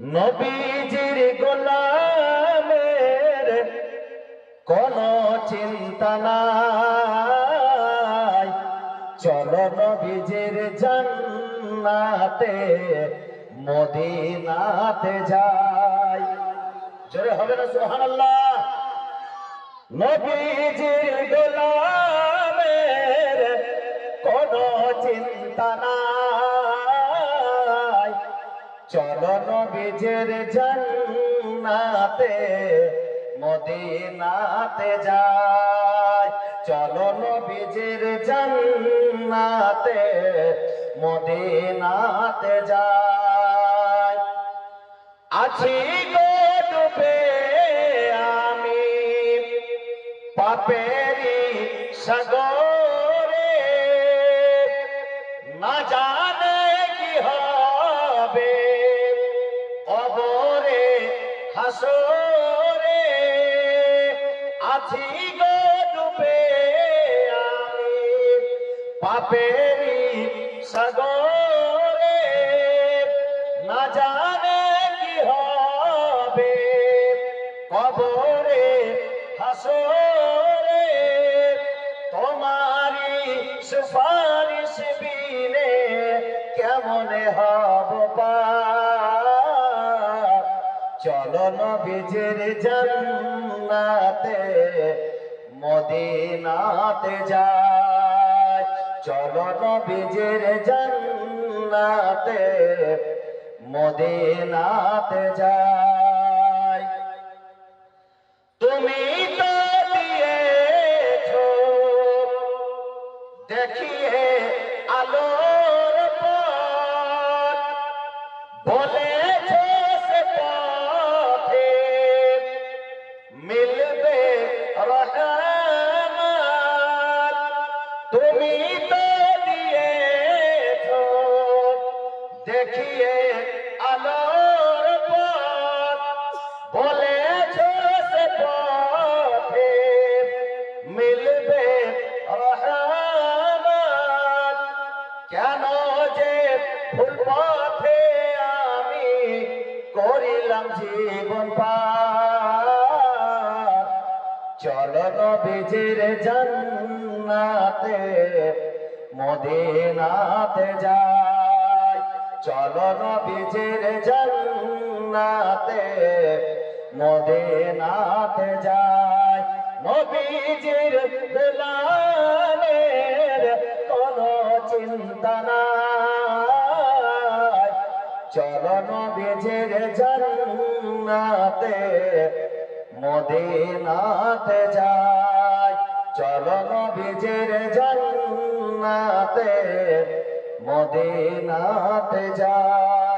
নবীজির গোলামের কোন চিন্তা নাই। চলো নবীজির জান্নাতে, মদিনাতে যাই। জোরে হবে না, সুবহানাল্লাহ। নবীজির গোলামের কোন চিন্তা নাই। চলো নবীজের জান্নাতে, মদিনাতে যাই। চলো নবীজের জান্নাতে, মদিনাতে যাই। আছি গো ডুবে আমি পাপেরি সাগরে হাসরে আছি গো ডুবে আমি পাপেরি সাগরে না জানে কি হবে কবরে হাসরে তোমারি সুপারিশ বিনে কেমনে হব পার? চলো নবীজের জান্নাতে মদিনাতে যাই। চলো নবীজের জান্নাতে মদিনাতে যাই। তুমি তো দিয়েছ, দেখিয়ে আলোর পথ। তুমি তো দিয়েছ, দেখিয়ে আলোর পথ। বলেছ সে পথে মিলবে রহমত। কেন যে ভুল পথে আমি করিলাম জীবন পার। চলো নবীজির জান্নাতে মদিনাতে যাই। চলো নবীজির জান্নাতে, মদিনাতে যাই। নবীজির গোলামের কোনো চিন্তা নাই। চলো নবীজির জান্নাতে, মদিনাতে যাই। চলো বিজের জান্নাতে মদিনাতে যাই